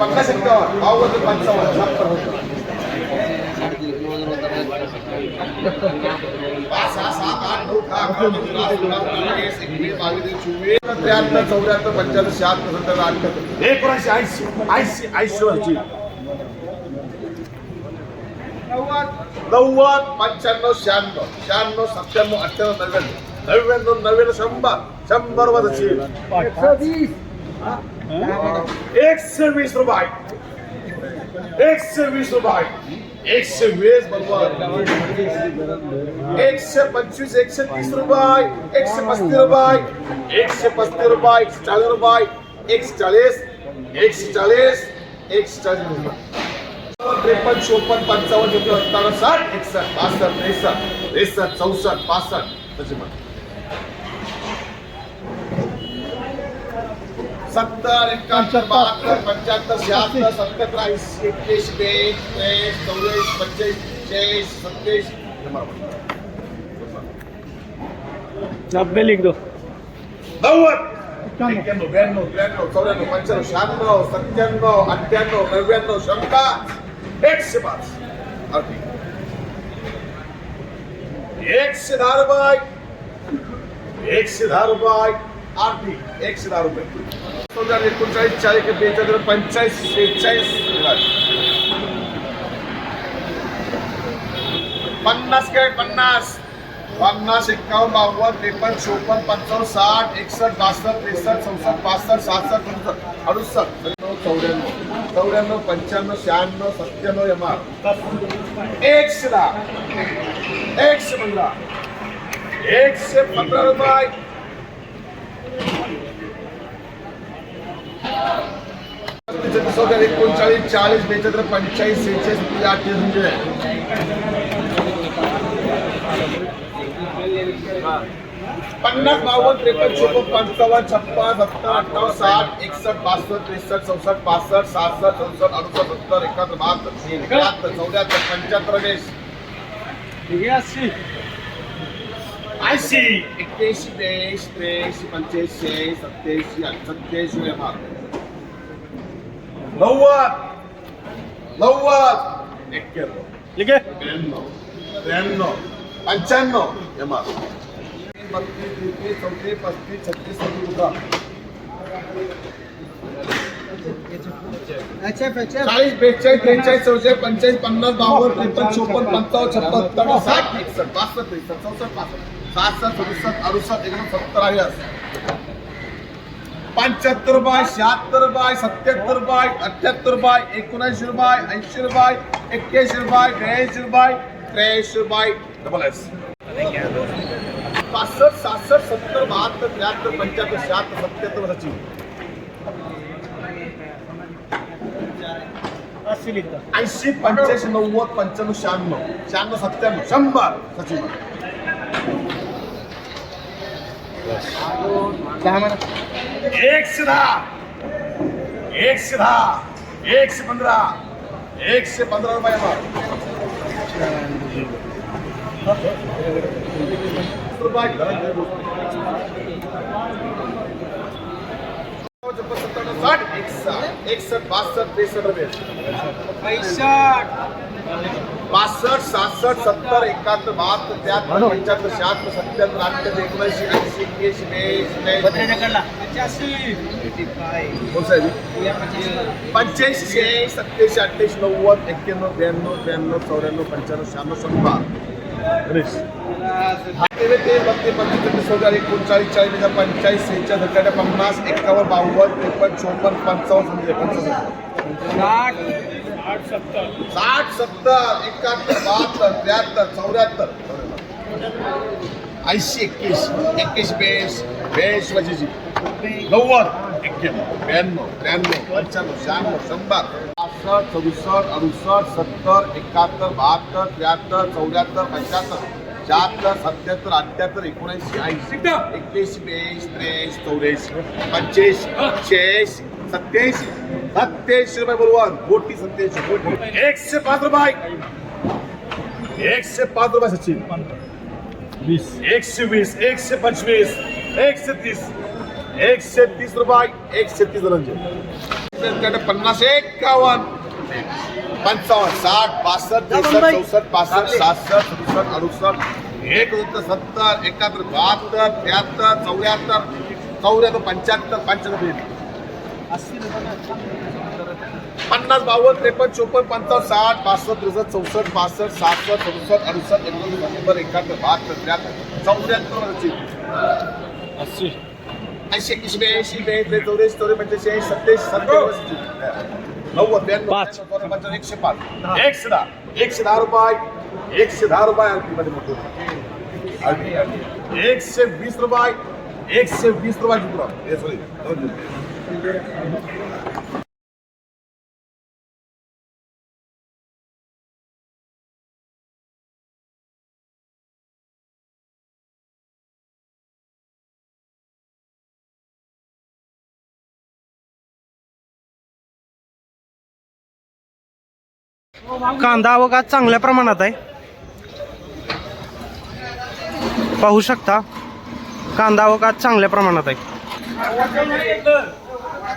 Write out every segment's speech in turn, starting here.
पन्नास एक्कावन्न पंचावन्न त्र्याहत्तर चौऱ्याहत्तर पंच्याहत्तर शहात्तर सत्तर अठ्याहत्तर एकोणीसशे ऐंशी ऐंशी ऐंशी वरची नव्वद पंच्याण्णव शहाण्णव शहाण्णव सत्त्याण्णव अठ्ठ्याण्णव नव्याण्णव. नव्याण्णव नव्याण्णव शंभर. शंभर वरची एकशे वीस. रुपये. एकशे वीस रुपये. एकशे वीस बरोबर एकशे पंचवीस एकशे तीस रुपये. एकशे पस्तीस रुपये. एकशे पस्तीस रुपये. एकशे चाळीस रुपये. एकशे चाळीस. एकशे चाळीस. एकशे चाळीस रुपये. त्रेपन्न चोपन्न पंचावन्न सत्तावन्न साठ एकसष्ट बासष्ट त्रेसष्ट त्रेसष्ट चौसष्ट पासष्ट म्हण. सत्तर एकाहत्तर बहात्तर पंच्याहत्तर शहात्तर सत्तर ऐंशी एक्क्याऐंशी बेचाळीस त्रेचाळीस चौवेचाळीस पंचेचाळीस शेहेचाळीस सत्तेचाळीस. नब्बे लिख दो. नव्वद. ब्याण्णव त्र्याण्णव चौऱ्याण्णव पंच्याण्णव शहाण्णव सत्त्याण्णव अठ्ठ्याण्णव नव्याण्णव शंभर एकशे पाच. एकशे दहा रुपये. एकशे दहा रुपये. आर्थिक एकशे दहा रुपये. दोन हजार एकोणचाळीस चाळीस बेचाळीस पंचाळीस शेहेचाळीस पन्नास काय? पन्नास. पन्नास एक्कावन्न बावन्न त्रेपन्न चोपन्न पंचावन्न साठ एकसष्ट बासष्ट त्रेसष्ट चौसष्ट पासष्ट सहासष्ट सदुसष्ट अडुसष्ट. चौऱ्याण्णव चौऱ्याण्णव पंच्याण्णव शहाण्णव सत्त्याण्णव एमा एकशे दहा. एकशे म्हणला एकशे पंधरा रुपये. छत्तीस हजार एकोणचाळीस चाळीस बेचाळीस पंचेचाळीस सेहेचाळीस अठ्ठेचाळीस पन्नास बावन्न त्रेपन्न चोपन्न पंचावन्न छप्पन सत्तर अठ्ठावन्न साठ एकसष्ट बासष्ट त्रेसष्ट चौसष्ट पासष्ट सहासष्ट चौसष्ट अडुसष्ट सत्तर एकाहत्तर बहात्तर एकाहत्तर चौऱ्याहत्तर पंच्याहत्तर अस्सी ऐंशी. एक्क्याऐंशी बेऐंशी त्र्याऐंशी पंच्याऐंशी सत्याऐंशी सत्याऐंशी व्यवहार नव्वद. नव्वद. एक्क्याण्णव लिखे. ब्याण्णव त्र्याण्णव. पंच्याण्णव. एमआर बत्तीस तेहतीस चौतीस पस्तीस छत्तीस सत्तीस चाळीस बेचाळीस त्रेचाळीस चौचाळीस पंचेचाळीस पन्नास बावन्न त्रेपन्न चोपन्न पंचावन्न छप्पन सत्तावन्न साठ. एकसष्ट बासष्ट त्रेसष्ट चौसष्ट पासष्ट सहासष्ट सदुसष्ट अडुसष्ट एकोणसत्तर सत्तर आहे पंच्याहत्तर रुपये शहात्तर रुपये सत्याहत्तर रुपये अठ्याहत्तर रुपये एकोणऐंशी रुपये ऐंशी रुपये एक्क्याऐंशी रुपये ब्याऐंशी रुपये त्र्याऐंशी रुपये डबल एस पासष्ट सहासष्ट सत्तर, बहात्तर, त्र्याहत्तर, पंच्याहत्तर, शहात्तर, सत्याहत्तर सचिव ऐंशी, पंच्याऐंशी, नव्वद, पंच्याण्णव, शहाण्णव. शहाण्णव, सत्त्याण्णव. शंभर. सचिव दहा म्हणा एकशे दहा एकशे दहा एकशे पंधरा एकशे पंधरा रुपये साठ एकसष्ट एकसष्ट बासष्ट त्रेसष्ट रुपये पैसठ। पासष्ट सहासष्ट सत्तर एकाहत्तर बहात्तर त्र्याहत्तर पंच्याहत्तर शहात्तर सत्त्याहत्तर अठ्ठ्याहत्तर एकोणऐंशी ऐंशी कडला पचासी पंच्याऐंशी शहाऐंशी सत्याऐंशी अठ्ठ्याऐंशी नव्वद एक्क्याण्णव ब्याण्णव त्र्याण्णव चौऱ्याण्णव पंच्याण्णव शहाण्णव तेरे ते बत्तीस पंचवीस छत्तीस चौदा एकोणचाळीस चाळीस हजार पंचेचाळीस सेहेचाळीस सत्त्याण्णव पन्नास एकावन्न बावन्न त्रेपन्न चोपन्न पंचावन्न पंचावन्न. साठ सत्तर. साठ सत्तर एकाहत्तर बहात्तर त्र्याहत्तर चौऱ्याहत्तर. ऐंशी एक्क्याऐंशी एक्क्याऐंशी बेस बेस वजीची नव्वद एक्क्याण्णव ब्याण्णव त्र्याण्णव पंच्याण्णव शहाण्णव शंभर. पासष्ट सदुसष्ट अडुसष्ट सत्तर एकाहत्तर बहात्तर त्र्याहत्तर चौऱ्याहत्तर पंच्याहत्तर शहात्तर सत्याहत्तर अठ्ठ्याहत्तर एकोणऐंशी ऐंशी. एक्क्याऐंशी ब्याऐंशी त्र्याऐंशी चौऱ्याऐंशी पंच्याऐंशी शहाऐंशी सत्याऐंशी. सत्याऐंशी रुपये बरोबर कोटी सत्याऐंशी एकशे पाच रुपये. एकशे पाच रुपये सचिन. वीस. एकशे वीस एकशे पंचवीस एकशे तीस एकशे तीस रुपये एकशे तीस रंजन पन्नास एकावन्न. पंचावन्न साठ पासष्ट चौसष्ट पासष्ट सहासष्ट सदुसष्ट अडुसष्ट एक सत्तर एकाहत्तर बहात्तर त्र्याहत्तर चौऱ्याहत्तर चौऱ्याहत्तर पंच्याहत्तर पंच्याहत्तर. पन्नास बावन्न त्रेपन्न चोपन्न पंचावन्न साठ पासष्ट त्रेसष्ट चौसष्ट पासष्ट सहासष्ट सदुसष्ट अडुसष्ट एकोणीस नव्वद एकाहत्तर बहात्तर त्र्याहत्तर चौऱ्याहत्तर अस्सी. ऐंशी एकशे ब्याऐंशी ब्याऐंशी चौऱ्याऐंशी चौऱ्याऐंशी पंच्याऐंशी ऐंशी सत्याऐंशी सत्त्याऐंशी नव्वद ब्याण्णव एकशे पाच. एकशे दहा. एकशे दहा रुपये. एकशे दहा रुपये आरपी मध्ये मोठं. RP, RP. एकशे वीस रुपये. एकशे वीस रुपये सॉरी. कांदा अवघात चांगल्या प्रमाणात आहे. पाहू शकता कांदा अवघात चांगल्या प्रमाणात आहे.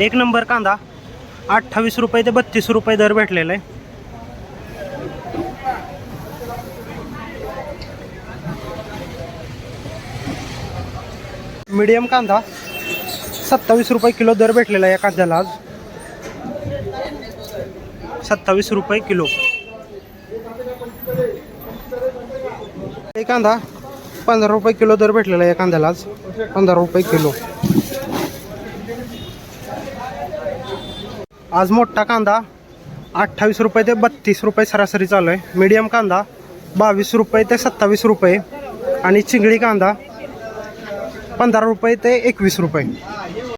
एक नंबर कांदा. अठ्ठावीस रुपये ते बत्तीस रुपये दर भेटलेला आहे. मीडियम कांदा. सत्तावीस रुपये किलो दर भेटलेला आहे या कांद्याला आज. सत्तावीस रुपये किलो. कांदा. पंधरा रुपये किलो दर भेटलेला आहे या कांद्याला आज. पंधरा रुपये किलो. आज मोठा कांदा अठ्ठावीस रुपये ते बत्तीस रुपये सरासरी चालू आहे. मीडियम कांदा बावीस रुपये ते सत्तावीस रुपये आणि चिंगडी कांदा पंधरा रुपये ते एकवीस रुपये.